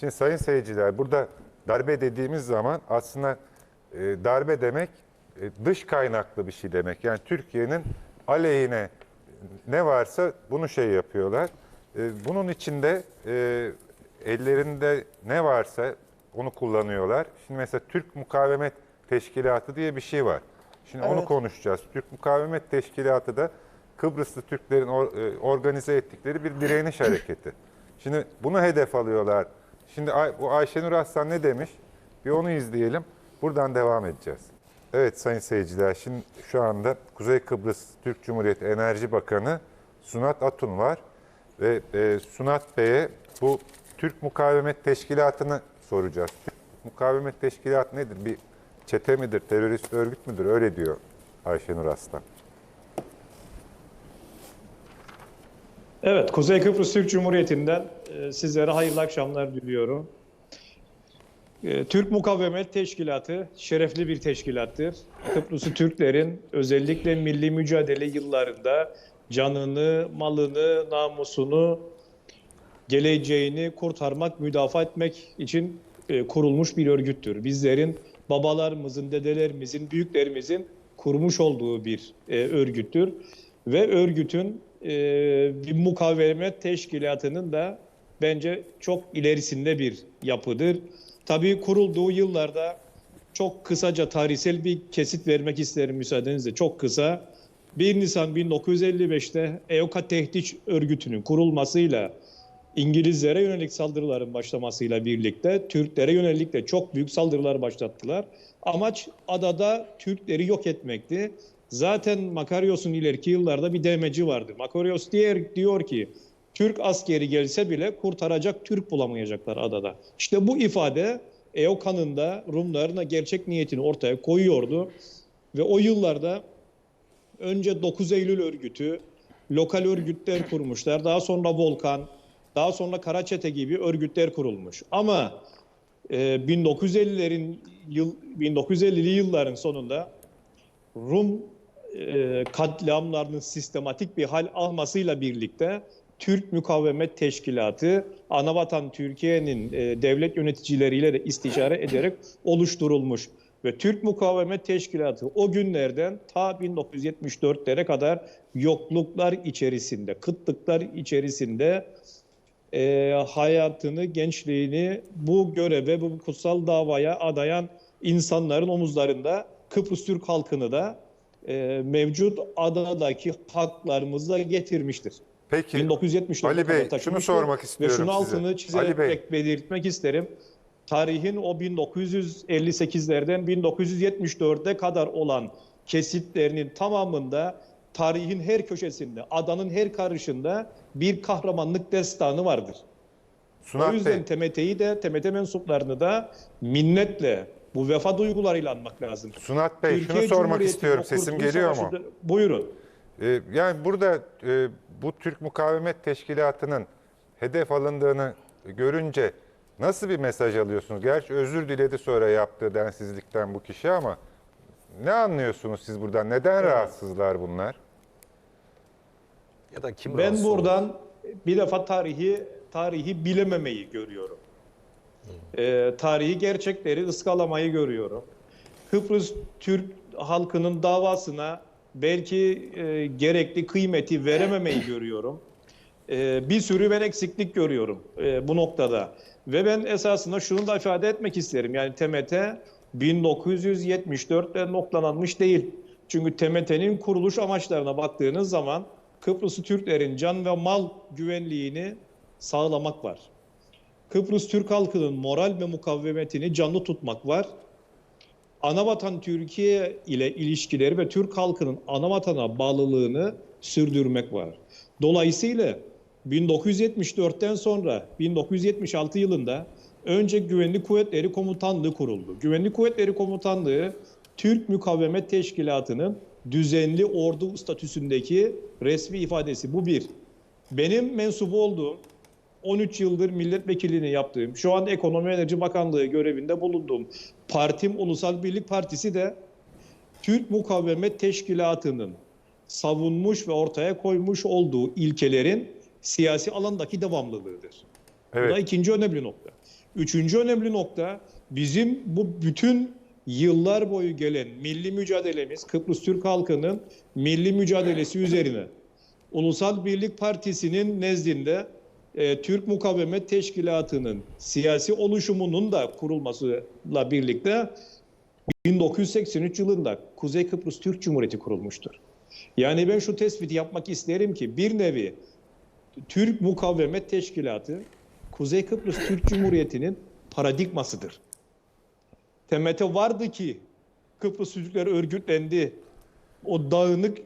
Şimdi sayın seyirciler burada darbe dediğimiz zaman aslında e, darbe demek e, dış kaynaklı bir şey demek. Yani Türkiye'nin aleyhine ne varsa bunu şey yapıyorlar. E, bunun içinde e, ellerinde ne varsa onu kullanıyorlar. Şimdi mesela Türk Mukavemet Teşkilatı diye bir şey var. Şimdi onu Evet. konuşacağız. Türk Mukavemet Teşkilatı da Kıbrıslı Türklerin e, organize ettikleri bir direniş hareketi. Şimdi bunu hedef alıyorlar. Şimdi Ay- bu Ayşenur Aslan ne demiş? Bir onu izleyelim. Buradan devam edeceğiz. Evet sayın seyirciler şimdi şu anda Kuzey Kıbrıs Türk Cumhuriyeti Enerji Bakanı Sunat Atun var. Ve e, Sunat Bey'e bu Türk Mukavemet Teşkilatı'nı soracağız. Türk Mukavemet Teşkilatı nedir? Bir çete midir, terörist örgüt müdür? Öyle diyor Ayşenur Aslan. Evet, Kuzey Kıbrıs Türk Cumhuriyeti'nden e, sizlere hayırlı akşamlar diliyorum. E, Türk Mukavemet Teşkilatı şerefli bir teşkilattır. Kıbrıslı Türklerin özellikle milli mücadele yıllarında canını, malını, namusunu, geleceğini kurtarmak, müdafaa etmek için e, kurulmuş bir örgüttür. Bizlerin babalarımızın, dedelerimizin, büyüklerimizin kurmuş olduğu bir örgüttür. Ve örgütün e, bir mukavemet teşkilatının da bence çok ilerisinde bir yapıdır. Tabii kurulduğu yıllarda çok kısaca tarihsel bir kesit vermek isterim müsaadenizle. Çok kısa. 1 Nisan 1955'te EOKA Tehdit Örgütü'nün kurulmasıyla İngilizlere yönelik saldırıların başlamasıyla birlikte Türklere yönelik de çok büyük saldırılar başlattılar. Amaç adada Türkleri yok etmekti. Zaten Makaryos'un ileriki yıllarda bir demeci vardı. Makaryos diğer diyor ki Türk askeri gelse bile kurtaracak Türk bulamayacaklar adada. İşte bu ifade EOKA'nın da Rumların gerçek niyetini ortaya koyuyordu. Ve o yıllarda önce 9 Eylül örgütü, lokal örgütler kurmuşlar. Daha sonra Volkan, daha sonra Karaçete gibi örgütler kurulmuş. Ama e, 1950'lerin yıl 1950'li yılların sonunda Rum e, katliamlarının sistematik bir hal almasıyla birlikte Türk Mukavemet Teşkilatı Anavatan Türkiye'nin e, devlet yöneticileriyle de istişare ederek oluşturulmuş ve Türk Mukavemet Teşkilatı o günlerden ta 1974'lere kadar yokluklar içerisinde, kıtlıklar içerisinde e, hayatını, gençliğini bu göreve, bu kutsal davaya adayan insanların omuzlarında Kıbrıs Türk halkını da e, mevcut adadaki haklarımızla getirmiştir. Peki 1974'e Ali Bey şunu sormak Ve istiyorum şunu size. altını Ali Bey çizerek belirtmek isterim. Tarihin o 1958'lerden 1974'e kadar olan kesitlerinin tamamında tarihin her köşesinde, adanın her karışında bir kahramanlık destanı vardır. o Sunat yüzden Bey, TMT'yi de TMT mensuplarını da minnetle bu vefa duygularıyla anmak lazım. Sunat Bey Türkiye şunu sormak istiyorum. Sesim geliyor mu? Buyurun. Ee, yani burada e, bu Türk Mukavemet Teşkilatı'nın hedef alındığını görünce nasıl bir mesaj alıyorsunuz? Gerçi özür diledi sonra yaptığı densizlikten bu kişi ama ne anlıyorsunuz siz buradan? Neden rahatsızlar bunlar? Ya da kim Ben rahatsız olur? buradan bir defa tarihi tarihi bilememeyi görüyorum. Ee, tarihi gerçekleri ıskalamayı görüyorum. Kıbrıs Türk halkının davasına belki e, gerekli kıymeti verememeyi görüyorum. Ee, bir sürü ben eksiklik görüyorum e, bu noktada. Ve ben esasında şunu da ifade etmek isterim. Yani TMT 1974'te noktalanmış değil. Çünkü TMT'nin kuruluş amaçlarına baktığınız zaman Kıbrıslı Türklerin can ve mal güvenliğini sağlamak var. Kıbrıs Türk halkının moral ve mukavvemetini canlı tutmak var. Anavatan Türkiye ile ilişkileri ve Türk halkının anavatana bağlılığını sürdürmek var. Dolayısıyla 1974'ten sonra 1976 yılında önce Güvenlik Kuvvetleri Komutanlığı kuruldu. Güvenlik Kuvvetleri Komutanlığı Türk Mukavemet Teşkilatı'nın düzenli ordu statüsündeki resmi ifadesi. Bu bir. Benim mensup olduğum 13 yıldır milletvekilliğini yaptığım, şu an Ekonomi Enerji Bakanlığı görevinde bulunduğum partim Ulusal Birlik Partisi de Türk Mukavemet Teşkilatı'nın savunmuş ve ortaya koymuş olduğu ilkelerin siyasi alandaki devamlılığıdır. Bu da Evet. ikinci önemli nokta. Üçüncü önemli nokta bizim bu bütün yıllar boyu gelen milli mücadelemiz Kıbrıs Türk halkının milli mücadelesi üzerine Ulusal Birlik Partisi'nin nezdinde e, Türk Mukavemet Teşkilatı'nın siyasi oluşumunun da kurulmasıyla birlikte 1983 yılında Kuzey Kıbrıs Türk Cumhuriyeti kurulmuştur. Yani ben şu tespiti yapmak isterim ki bir nevi Türk Mukavemet Teşkilatı Kuzey Kıbrıs Türk Cumhuriyeti'nin paradigmasıdır. TMT vardı ki Kıbrıs Türkler örgütlendi. O dağınık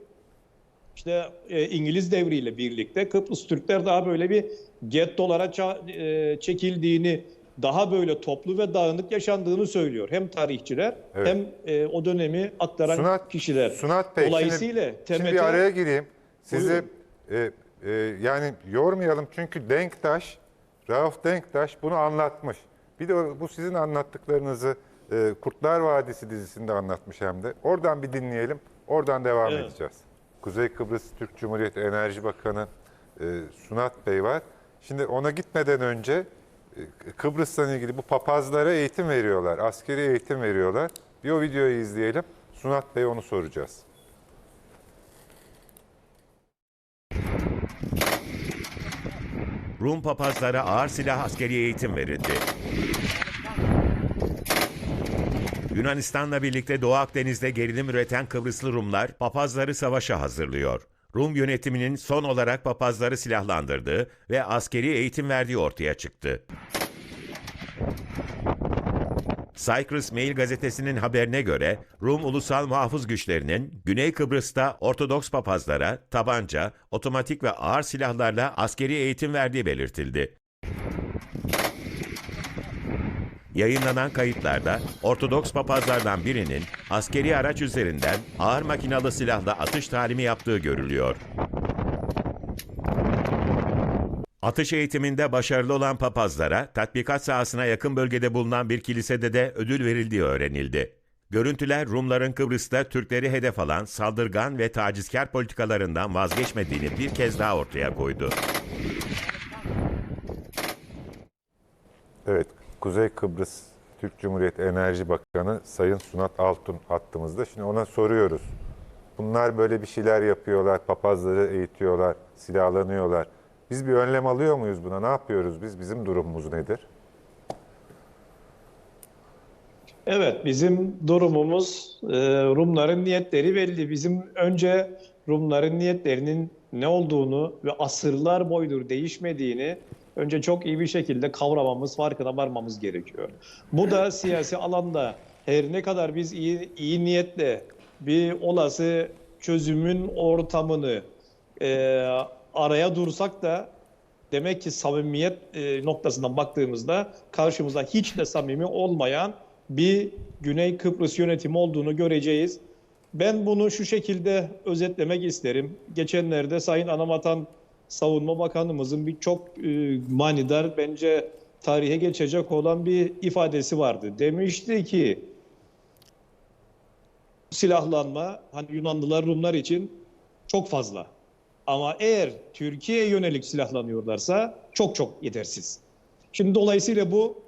işte e, İngiliz devriyle birlikte Kıbrıs Türkler daha böyle bir gettolara e, çekildiğini, daha böyle toplu ve dağınık yaşandığını söylüyor. Hem tarihçiler Evet. hem e, o dönemi aktaran Sunat- kişiler. Sunat Bey, Dolayısıyla şimdi, şimdi TMT bir araya gireyim. Sizi e, e, yani yormayalım çünkü Denktaş, Rauf Denktaş bunu anlatmış. Bir de bu sizin anlattıklarınızı e, Kurtlar Vadisi dizisinde anlatmış hem de. Oradan bir dinleyelim, oradan devam Evet. edeceğiz. Kuzey Kıbrıs Türk Cumhuriyeti Enerji Bakanı e, Sunat Bey var. Şimdi ona gitmeden önce e, Kıbrıs'la ilgili bu papazlara eğitim veriyorlar, askeri eğitim veriyorlar. Bir o videoyu izleyelim. Sunat Bey onu soracağız. Rum papazlara ağır silah askeri eğitim verildi. Yunanistan'la birlikte Doğu Akdeniz'de gerilim üreten Kıbrıslı Rumlar papazları savaşa hazırlıyor. Rum yönetiminin son olarak papazları silahlandırdığı ve askeri eğitim verdiği ortaya çıktı. Cyprus Mail gazetesinin haberine göre Rum ulusal muhafız güçlerinin Güney Kıbrıs'ta Ortodoks papazlara tabanca, otomatik ve ağır silahlarla askeri eğitim verdiği belirtildi. Yayınlanan kayıtlarda Ortodoks papazlardan birinin askeri araç üzerinden ağır makinalı silahla atış talimi yaptığı görülüyor. Atış eğitiminde başarılı olan papazlara tatbikat sahasına yakın bölgede bulunan bir kilisede de ödül verildiği öğrenildi. Görüntüler Rumların Kıbrıs'ta Türkleri hedef alan saldırgan ve tacizkar politikalarından vazgeçmediğini bir kez daha ortaya koydu. Evet, Kuzey Kıbrıs Türk Cumhuriyeti Enerji Bakanı Sayın Sunat Altun hattımızda. Şimdi ona soruyoruz. Bunlar böyle bir şeyler yapıyorlar, papazları eğitiyorlar, silahlanıyorlar. Biz bir önlem alıyor muyuz buna? Ne yapıyoruz biz? Bizim durumumuz nedir? Evet, bizim durumumuz e, Rumların niyetleri belli. Bizim önce Rumların niyetlerinin ne olduğunu ve asırlar boyudur değişmediğini önce çok iyi bir şekilde kavramamız, farkına varmamız gerekiyor. Bu da siyasi alanda her ne kadar biz iyi, iyi niyetle bir olası çözümün ortamını e, araya dursak da demek ki samimiyet e, noktasından baktığımızda karşımızda hiç de samimi olmayan bir Güney Kıbrıs yönetimi olduğunu göreceğiz. Ben bunu şu şekilde özetlemek isterim. Geçenlerde Sayın Anamatan Savunma Bakanımızın bir çok e, manidar bence tarihe geçecek olan bir ifadesi vardı. Demişti ki silahlanma hani Yunanlılar Rumlar için çok fazla. Ama eğer Türkiye'ye yönelik silahlanıyorlarsa çok çok yetersiz. Şimdi dolayısıyla bu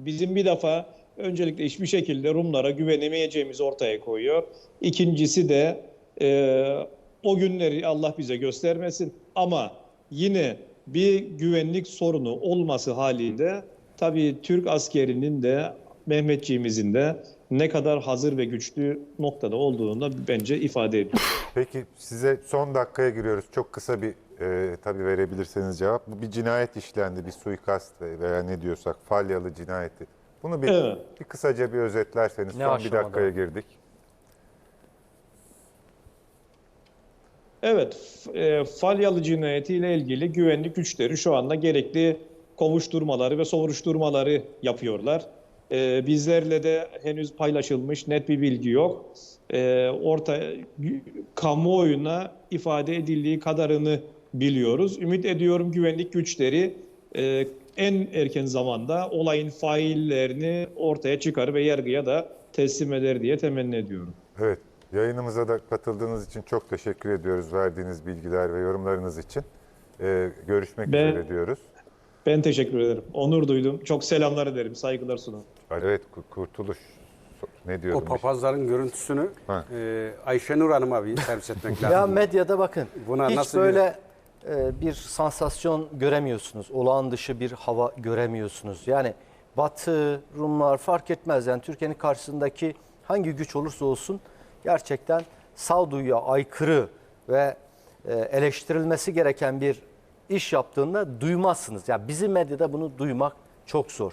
bizim bir defa öncelikle hiçbir şekilde Rumlara güvenemeyeceğimizi ortaya koyuyor. İkincisi de e, o günleri Allah bize göstermesin. Ama yine bir güvenlik sorunu olması halinde tabii Türk askerinin de Mehmetçiğimizin de ne kadar hazır ve güçlü noktada olduğunu da bence ifade ediyor. Peki size son dakikaya giriyoruz. Çok kısa bir e, tabii verebilirseniz cevap. Bu bir cinayet işlendi, bir suikast ve- veya ne diyorsak falyalı cinayeti. Bunu bir, Evet. bir kısaca bir özetlerseniz Ne son bir aşamada? dakikaya girdik. Evet, e, Falyalı cinayetiyle ilgili güvenlik güçleri şu anda gerekli kovuşturmaları ve soruşturmaları yapıyorlar. E, bizlerle de henüz paylaşılmış net bir bilgi yok. E, orta kamuoyuna ifade edildiği kadarını biliyoruz. Ümit ediyorum güvenlik güçleri e, en erken zamanda olayın faillerini ortaya çıkar ve yargıya da teslim eder diye temenni ediyorum. Evet, yayınımıza da katıldığınız için çok teşekkür ediyoruz verdiğiniz bilgiler ve yorumlarınız için. E, görüşmek Ben- üzere diyoruz. Ben teşekkür ederim. Onur duydum. Çok selamlar ederim. Saygılar sunarım. Evet Ku- Kurtuluş ne O diyordum? papazların görüntüsünü Ha. e, Ayşenur Hanım'a bir servis etmek lazım. Ya medyada bakın Buna hiç nasıl böyle e, bir sansasyon göremiyorsunuz. Olağan dışı bir hava göremiyorsunuz. Yani Batı, Rumlar fark etmez. Yani Türkiye'nin karşısındaki hangi güç olursa olsun gerçekten sağduyuya aykırı ve e, eleştirilmesi gereken bir iş yaptığında duymazsınız. Ya bizim medyada bunu duymak çok zor.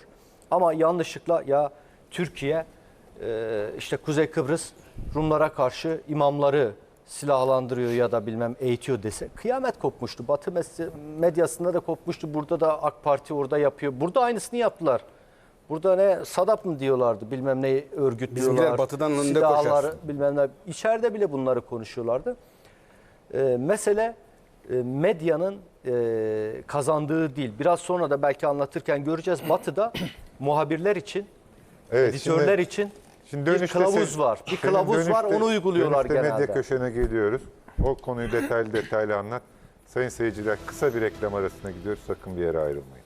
Ama yanlışlıkla ya Türkiye e, işte Kuzey Kıbrıs Rumlara karşı imamları silahlandırıyor ya da bilmem eğitiyor dese kıyamet kopmuştu. Batı medyasında da kopmuştu. Burada da AK Parti orada yapıyor. Burada aynısını yaptılar. Burada ne Sadap mı diyorlardı bilmem ne örgüt Bizimkiler diyorlar. batıdan önde silahları, koşar. bilmem ne. İçeride bile bunları konuşuyorlardı. Ee, mesele e, medyanın e, kazandığı değil. Biraz sonra da belki anlatırken göreceğiz. Batı'da muhabirler için, Evet, editörler şimdi- için Şimdi bir dönüşte kılavuz sen- var. Bir senin kılavuz var dönüşte- onu uyguluyorlar dönüşte genelde. medya köşene geliyoruz. O konuyu detaylı detaylı anlat. Sayın seyirciler kısa bir reklam arasına gidiyoruz. Sakın bir yere ayrılmayın.